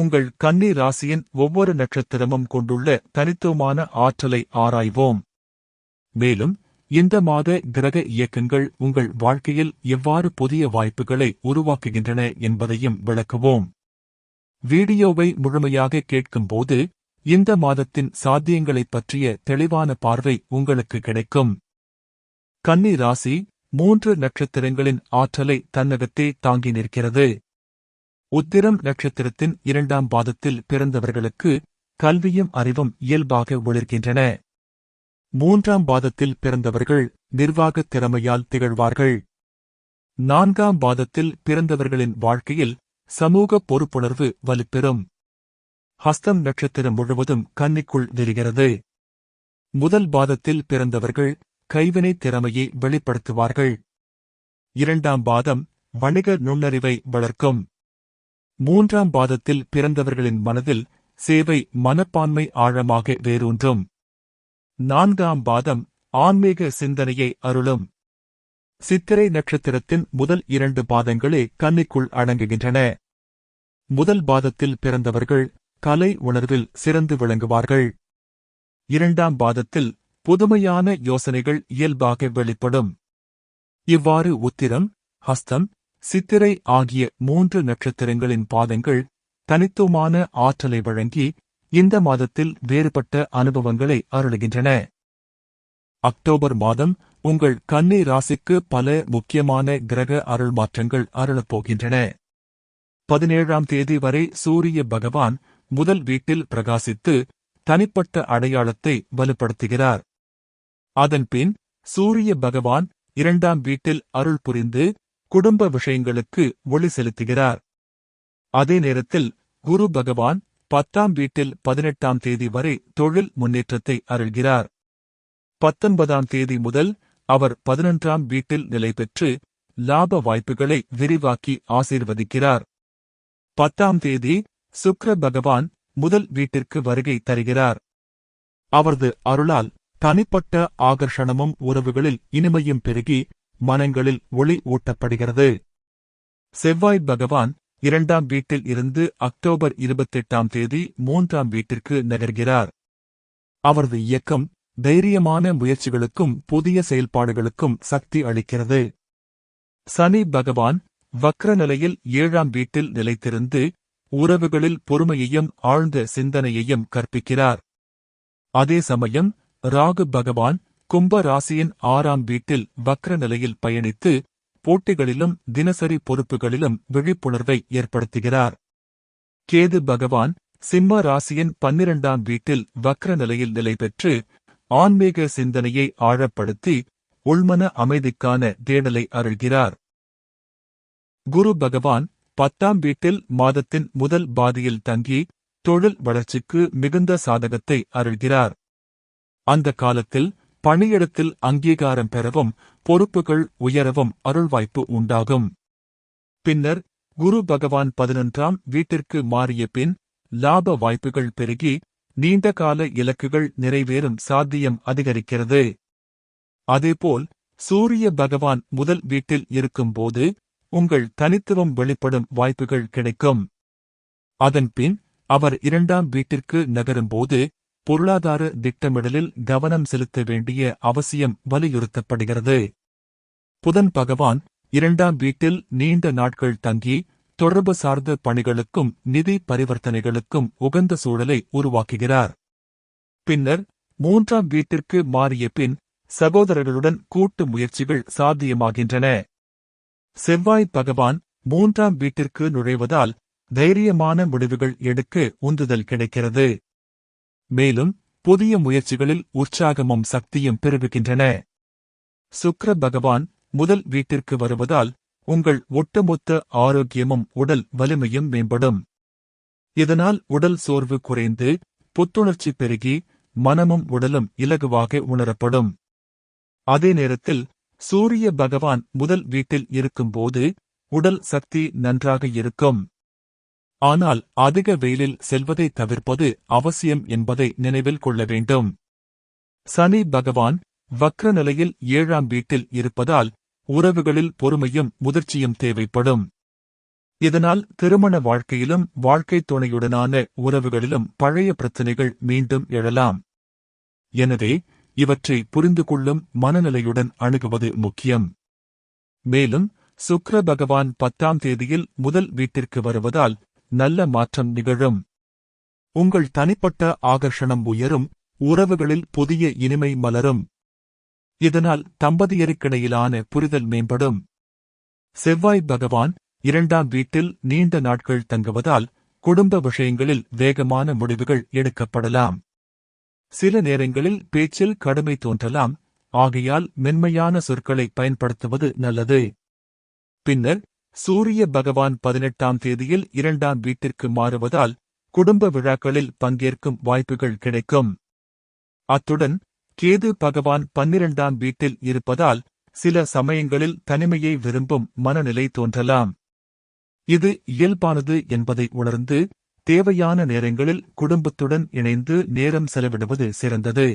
உங்கள் கன்னி ராசியின் ஒவ்வொரு நட்சத்திரமும் கொண்டுள்ள தனித்துவமான ஆற்றலை ஆராய்வோம். மேலும் இந்த மாத கிரக இயக்கங்கள் உங்கள் வாழ்க்கையில் எவ்வாறு புதிய வாய்ப்புகளை உருவாக்குகின்றன என்பதையும் விளக்குவோம். வீடியோவை முழுமையாக கேட்கும்போது இந்த மாதத்தின் சாத்தியங்களைப் பற்றிய தெளிவான பார்வை உங்களுக்கு கிடைக்கும். கன்னி ராசி மூன்று நட்சத்திரங்களின் ஆற்றலை தன்னகத்தே தாங்கி நிற்கிறது. உத்திரம் நட்சத்திரத்தின் இரண்டாம் பாதத்தில் பிறந்தவர்களுக்கு கல்வியும் அறிவும் இயல்பாக ஒளிர்கின்றன. மூன்றாம் பாதத்தில் பிறந்தவர்கள் நிர்வாகத் திறமையால் திகழ்வார்கள். நான்காம் பாதத்தில் பிறந்தவர்களின் வாழ்க்கையில் சமூக பொறுப்புணர்வு வலுப்பெறும். ஹஸ்தம் நட்சத்திரம் முழுவதும் கன்னிக்குள் விரிகிறது. முதல் பாதத்தில் பிறந்தவர்கள் கைவினை திறமையை வெளிப்படுத்துவார்கள். இரண்டாம் பாதம் வணிக நுண்ணறிவை வளர்க்கும். மூன்றாம் பாதத்தில் பிறந்தவர்களின் மனதில் சேவை மனப்பான்மை ஆழமாக வேரூன்றும். நான்காம் பாதம் ஆன்மீக சிந்தனையை அருளும். சித்திரை நட்சத்திரத்தின் முதல் இரண்டு பாதங்களே கன்னிக்குள் அடங்குகின்றன. முதல் பாதத்தில் பிறந்தவர்கள் கலை உணர்வில் சிறந்து விளங்குவார்கள். இரண்டாம் பாதத்தில் புதுமையான யோசனைகள் இயல்பாக வெளிப்படும். இவ்வாறு உத்திரம் ஹஸ்தம் சித்திரை ஆகிய மூன்று நட்சத்திரங்களின் பாதங்கள் தனித்துவமான ஆற்றலை வழங்கி இந்த மாதத்தில் வேறுபட்ட அனுபவங்களை அருளுகின்றன. அக்டோபர் மாதம் உங்கள் கன்னி ராசிக்கு பல முக்கியமான கிரக அருள் மாற்றங்கள் அருளப்போகின்றன பதினேழாம் தேதி வரை சூரிய பகவான் முதல் வீட்டில் பிரகாசித்து தனிப்பட்ட அடையாளத்தை வலுப்படுத்துகிறார். அதன்பின் சூரிய பகவான் இரண்டாம் வீட்டில் அருள் புரிந்து குடும்ப விஷயங்களுக்கு ஒளி செலுத்துகிறார். அதே நேரத்தில் குரு பகவான் பத்தாம் வீட்டில் பதினெட்டாம் தேதி வரை தொழில் முன்னேற்றத்தை அருள்கிறார். பத்தொன்பதாம் தேதி முதல் அவர் பதினொன்றாம் வீட்டில் நிலை பெற்று லாப வாய்ப்புகளை விரிவாக்கி ஆசீர்வதிக்கிறார். பத்தாம் தேதி சுக்ர பகவான் முதல் வீட்டிற்கு வருகை தருகிறார். அவரது அருளால் தனிப்பட்ட ஆகர்ஷணமும் உறவுகளில் இனிமையும் பெருகி மனங்களில் ஒளி ஊட்டப்படுகிறது. செவ்வாய் பகவான் இரண்டாம் வீட்டில் இருந்து அக்டோபர் இருபத்தெட்டாம் தேதி மூன்றாம் வீட்டிற்கு நகர்கிறார். அவரது இயக்கம் தைரியமான முயற்சிகளுக்கும் புதிய செயல்பாடுகளுக்கும் சக்தி அளிக்கிறது. சனி பகவான் வக்ர நிலையில் ஏழாம் வீட்டில் நிலைத்திருந்து உறவுகளில் பொறுமையையும் ஆழ்ந்த சிந்தனையையும் கற்பிக்கிறார். அதே சமயம் ராகு பகவான் கும்ப ராசியின் ஆறாம் வீட்டில் வக்ர நிலையில் பயணித்து போட்டிகளிலும் தினசரி பொறுப்புகளிலும் விழிப்புணர்வை ஏற்படுத்துகிறார். கேது பகவான் சிம்ம ராசியின் பன்னிரண்டாம் வீட்டில் வக்ர நிலையில் நிலை பெற்று ஆன்மீக சிந்தனையை ஆழப்படுத்தி உள்மன அமைதிக்கான தேடலை அருள்கிறார். குரு பகவான் பத்தாம் வீட்டில் மாதத்தின் முதல் பாதியில் தங்கி தொழில் வளர்ச்சிக்கு மிகுந்த சாதகத்தை அருள்கிறார். அந்த காலத்தில் பணியிடத்தில் அங்கீகாரம் பெறவும் பொறுப்புகள் உயரவும் அருள்வாய்ப்பு உண்டாகும். பின்னர் குரு பகவான் பதினொன்றாம் வீட்டிற்கு மாறிய பின் லாப வாய்ப்புகள் பெருகி நீண்டகால இலக்குகள் நிறைவேறும் சாத்தியம் அதிகரிக்கிறது. அதேபோல் சூரிய பகவான் முதல் வீட்டில் இருக்கும்போது உங்கள் தனித்துவம் வெளிப்படும் வாய்ப்புகள் கிடைக்கும். அதன்பின் அவர் இரண்டாம் வீட்டிற்கு நகரும்போது பொருளாதார திட்டமிடலில் கவனம் செலுத்த வேண்டிய அவசியம் வலியுறுத்தப்படுகிறது. புதன் பகவான் இரண்டாம் வீட்டில் நீண்ட நாட்கள் தங்கி தொடர்பு சார்ந்த பணிகளுக்கும் நிதி பரிவர்த்தனைகளுக்கும் உகந்த சூழலை உருவாக்குகிறார். பின்னர் மூன்றாம் வீட்டிற்கு மாறிய பின் சகோதரர்களுடன் கூட்டு முயற்சிகள் சாத்தியமாகின்றன. செவ்வாய் பகவான் மூன்றாம் வீட்டிற்கு நுழைவதால் தைரியமான முடிவுகள் எடுக்க உந்துதல் கிடைக்கிறது. மேலும் புதிய முயற்சிகளில் உற்சாகமும் சக்தியும் பெருகுகின்றன. சுக்ர பகவான் முதல் வீட்டிற்கு வருவதால் உங்கள் ஒட்டுமொத்த ஆரோக்கியமும் உடல் வலிமையும் மேம்படும். இதனால் உடல் சோர்வு குறைந்து புத்துணர்ச்சி பெருகி மனமும் உடலும் இலகுவாக உணரப்படும். அதே நேரத்தில் சூரிய பகவான் முதல் வீட்டில் இருக்கும்போது உடல் சக்தி நன்றாக இருக்கும். ஆனால் அதிக வெயிலில் செல்வதை தவிர்ப்பது அவசியம் என்பதை நினைவில் கொள்ள வேண்டும். சனி பகவான் வக்ர நிலையில் ஏழாம் வீட்டில் இருப்பதால் உறவுகளில் பொறுமையும் முதிர்ச்சியும் தேவைப்படும். இதனால் திருமண வாழ்க்கையிலும் வாழ்க்கைத் துணையுடனான உறவுகளிலும் பழைய பிரச்சினைகள் மீண்டும் எழலாம். எனவே இவற்றை புரிந்து கொள்ளும் மனநிலையுடன் அணுகுவது முக்கியம். மேலும் சுக்ர பகவான் பத்தாம் தேதியில் முதல் வீட்டிற்கு வருவதால் நல்ல மாற்றம் நிகழும். உங்கள் தனிப்பட்ட ஆகர்ஷணம் உயரும் உறவுகளில் புதிய இனிமை மலரும். இதனால் தம்பதியருக்கிடையிலான புரிதல் மேம்படும். செவ்வாய் பகவான் இரண்டாம் வீட்டில் நீண்ட நாட்கள் தங்குவதால் குடும்ப விஷயங்களில் வேகமான முடிவுகள் எடுக்கப்படலாம். சில நேரங்களில் பேச்சில் கடுமை தோன்றலாம் ஆகையால் மென்மையான சொற்களை பயன்படுத்துவது நல்லது. பின்னர் சூரிய பகவான் பதினெட்டாம் தேதியில் இரண்டாம் வீட்டிற்கு மாறுவதால் குடும்ப விழாக்களில் பங்கேற்கும் வாய்ப்புகள் கிடைக்கும். அத்துடன் கேது பகவான் பன்னிரண்டாம் வீட்டில் இருப்பதால் சில சமயங்களில் தனிமையை விரும்பும் மனநிலை தோன்றலாம். இது இயல்பானது என்பதை உணர்ந்து தேவையான நேரங்களில் குடும்பத்துடன் இணைந்து நேரம் செலவிடுவது சிறந்தது.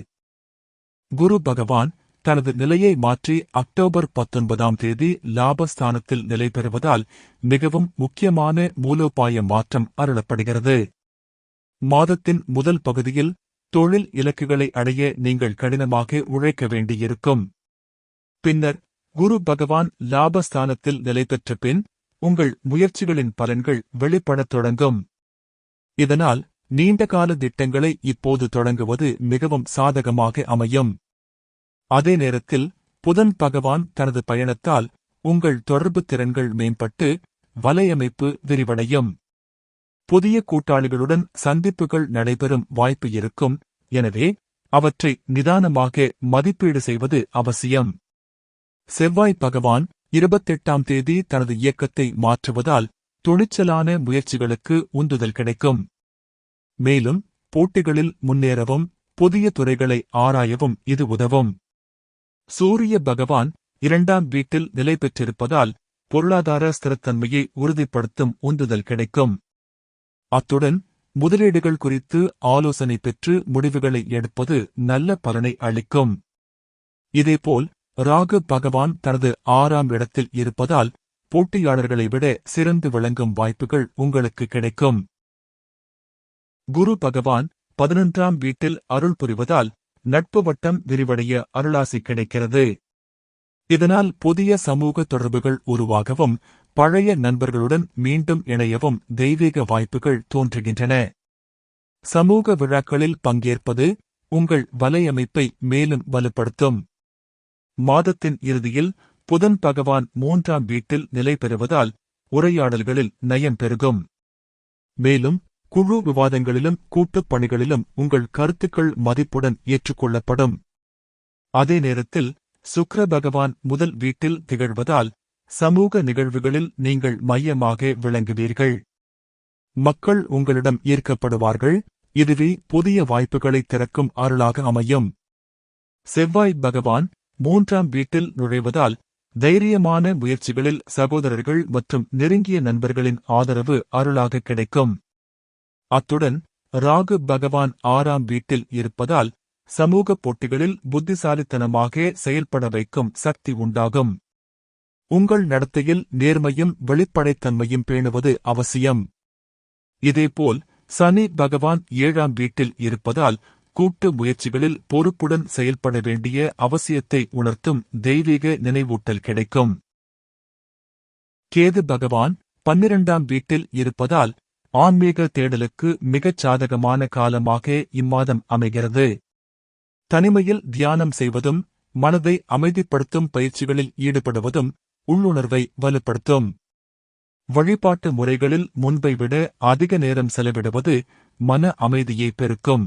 குரு பகவான் தனது நிலையை மாற்றி அக்டோபர் பத்தொன்பதாம் தேதி லாபஸ்தானத்தில் நிலை பெறுவதால் மிகவும் முக்கியமான மூலோபாய மாற்றம் அருளப்படுகிறது. மாதத்தின் முதல் பகுதியில் தொழில் இலக்குகளை அடைய நீங்கள் கடினமாக உழைக்க வேண்டியிருக்கும். பின்னர் குரு பகவான் லாபஸ்தானத்தில் நிலை பெற்ற பின் உங்கள் முயற்சிகளின் பலன்கள் வெளிப்படத் தொடங்கும். இதனால் நீண்டகால திட்டங்களை இப்போது தொடங்குவது மிகவும் சாதகமாக அமையும். அதே நேரத்தில் புதன் பகவான் தனது பயணத்தால் உங்கள் தொடர்பு திறன்கள் மேம்பட்டு வலையமைப்பு விரிவடையும். புதிய கூட்டாளிகளுடன் சந்திப்புகள் நடைபெறும் வாய்ப்பு இருக்கும். எனவே அவற்றை நிதானமாக மதிப்பீடு செய்வது அவசியம். செவ்வாய் பகவான் இருபத்தெட்டாம் தேதி தனது இயக்கத்தை மாற்றுவதால் துணிச்சலான முயற்சிகளுக்கு உந்துதல் கிடைக்கும். மேலும் போட்டிகளில் முன்னேறவும் புதிய துறைகளை ஆராயவும் இது உதவும். சூரிய பகவான் இரண்டாம் வீட்டில் நிலை பெற்றிருப்பதால் பொருளாதார ஸ்திரத்தன்மையை உறுதிப்படுத்தும் உந்துதல் கிடைக்கும். அத்துடன் முதலீடுகள் குறித்து ஆலோசனை பெற்று முடிவுகளை எடுப்பது நல்ல பலனை அளிக்கும். இதேபோல் ராகு பகவான் தனது ஆறாம் இடத்தில் இருப்பதால் போட்டியாளர்களை விட சிறந்து விளங்கும் வாய்ப்புகள் உங்களுக்கு கிடைக்கும். குரு பகவான் பதினொன்றாம் வீட்டில் அருள் புரிவதால் நட்பு வட்டம் விரிவடைய அருளாசி கிடைக்கிறது. இதனால் புதிய சமூக தொடர்புகள் உருவாகவும் பழைய நண்பர்களுடன் மீண்டும் இணையவும் தெய்வீக வாய்ப்புகள் தோன்றுகின்றன. சமூக விழாக்களில் பங்கேற்பது உங்கள் வலையமைப்பை மேலும் வலுப்படுத்தும். மாதத்தின் இறுதியில் புதன் பகவான் மூன்றாம் வீட்டில் நிலை பெறுவதால் உரையாடல்களில் நயம் பெருகும். மேலும் குழு விவாதங்களிலும் கூட்டுப் பணிகளிலும் உங்கள் கருத்துக்கள் மதிப்புடன் ஏற்றுக்கொள்ளப்படும். அதே நேரத்தில் சுக்ர பகவான் முதல் வீட்டில் திகழ்வதால் சமூக நிகழ்வுகளில் நீங்கள் மையமாக விளங்குவீர்கள். மக்கள் உங்களிடம் ஈர்க்கப்படுவார்கள். இதுவே புதிய வாய்ப்புகளை திறக்கும் அருளாக அமையும். செவ்வாய் பகவான் மூன்றாம் வீட்டில் நுழைவதால் தைரியமான முயற்சிகளில் சகோதரர்கள் மற்றும் நெருங்கிய நண்பர்களின் ஆதரவு அருளாக கிடைக்கும். அத்துடன் ராகு பகவான் ஆறாம் வீட்டில் இருப்பதால் சமூக போட்டிகளில் புத்திசாலித்தனமாக செயல்பட வைக்கும் சக்தி உண்டாகும். உங்கள் நடத்தையில் நேர்மையும் வெளிப்படைத்தன்மையும் பேணுவது அவசியம். இதேபோல் சனி பகவான் ஏழாம் வீட்டில் இருப்பதால் கூட்டு முயற்சிகளில் பொறுப்புடன் செயல்பட வேண்டிய அவசியத்தை உணர்த்தும் தெய்வீக நினைவூட்டல் கிடைக்கும். கேது பகவான் பன்னிரண்டாம் வீட்டில் இருப்பதால் ஆன்மீக தேடலுக்கு மிகச் சாதகமான காலமாக இம்மாதம் அமைகிறது. தனிமையில் தியானம் செய்வதும் மனதை அமைதிப்படுத்தும் பயிற்சிகளில் ஈடுபடுவதும் உள்ளுணர்வை வலுப்படுத்தும். வழிபாட்டு முறைகளில் முன்பை விட அதிக நேரம் செலவிடுவது மன அமைதியை பெருக்கும்.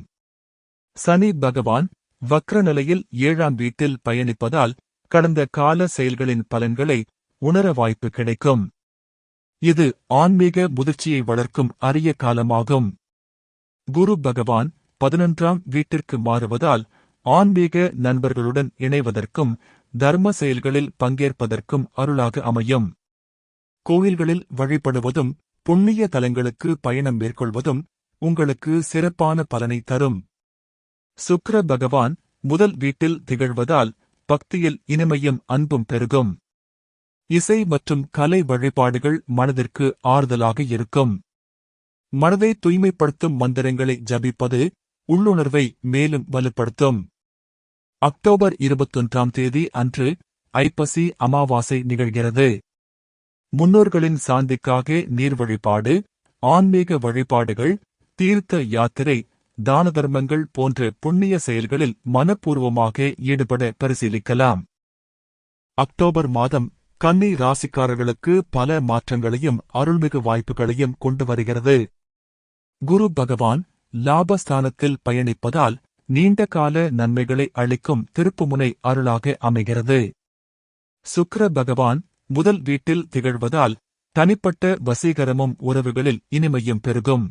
சனி பகவான் வக்ர நிலையில் ஏழாம் வீட்டில் பயணிப்பதால் கடந்த கால செயல்களின் பலன்களை உணர வாய்ப்பு கிடைக்கும். இது ஆன்மீக முதிர்ச்சியை வளர்க்கும் அரிய காலமாகும். குரு பகவான் பதினொன்றாம் வீட்டிற்கு மாறுவதால் ஆன்மீக நண்பர்களுடன் இணைவதற்கும் தர்ம செயல்களில் பங்கேற்பதற்கும் அருளாக அமையும். கோயில்களில் வழிபடுவதும் புண்ணிய தலங்களுக்கு பயணம் மேற்கொள்வதும் உங்களுக்கு சிறப்பான பலனை தரும். சுக்கர பகவான் முதல் வீட்டில் திகழ்வதால் பக்தியில் இனிமையும் அன்பும் பெருகும். இசை மற்றும் கலை வழிபாடுகள் மனதிற்கு ஆறுதலாக இருக்கும். மனதை தூய்மைப்படுத்தும் மந்திரங்களை ஜபிப்பது உள்ளுணர்வை மேலும் வலுப்படுத்தும். அக்டோபர் இருபத்தொன்றாம் தேதி அன்று ஐப்பசி அமாவாசை நிகழ்கிறது. முன்னோர்களின் சாந்திக்காக நீர் வழிபாடு ஆன்மீக வழிபாடுகள் தீர்த்த யாத்திரை தான தர்மங்கள் போன்ற புண்ணிய செயல்களில் மனப்பூர்வமாக ஈடுபட பரிசீலிக்கலாம். அக்டோபர் மாதம் கன்னி ராசிக்காரர்களுக்கு பல மாற்றங்களையும் அருள்மிகு வாய்ப்புகளையும் கொண்டு வருகிறது. குரு பகவான் லாபஸ்தானத்தில் பயணிப்பதால் நீண்டகால நன்மைகளை அளிக்கும் திருப்புமுனை அருளாக அமைகிறது. சுக்கர பகவான் முதல் வீட்டில் திகழ்வதால் தனிப்பட்ட வசீகரமும் உறவுகளில் இனிமையும் பெருகும்.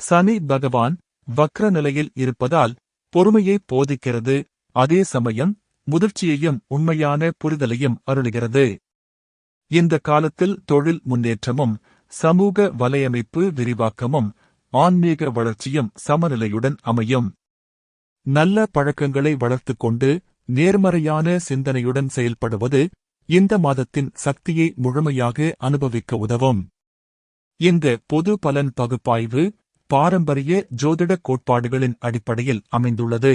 சனி பகவான் வக்ர நிலையில் இருப்பதால் பொறுமையை போதிக்கிறது. அதே சமயம் முதிர்ச்சியையும் உண்மையான புரிதலையும் அருளுகிறது. இந்த காலத்தில் தொழில் முன்னேற்றமும் சமூக வலையமைப்பு விரிவாக்கமும் ஆன்மீக வளர்ச்சியும் சமநிலையுடன் அமையும். நல்ல பழக்கங்களை வளர்த்துக் கொண்டு நேர்மறையான சிந்தனையுடன் செயல்படுவது இந்த மாதத்தின் சக்தியை முழுமையாக அனுபவிக்க உதவும். இந்த பொது பலன் பகுப்பாய்வு பாரம்பரிய ஜோதிட கோட்பாடுகளின் அடிப்படையில் அமைந்துள்ளது.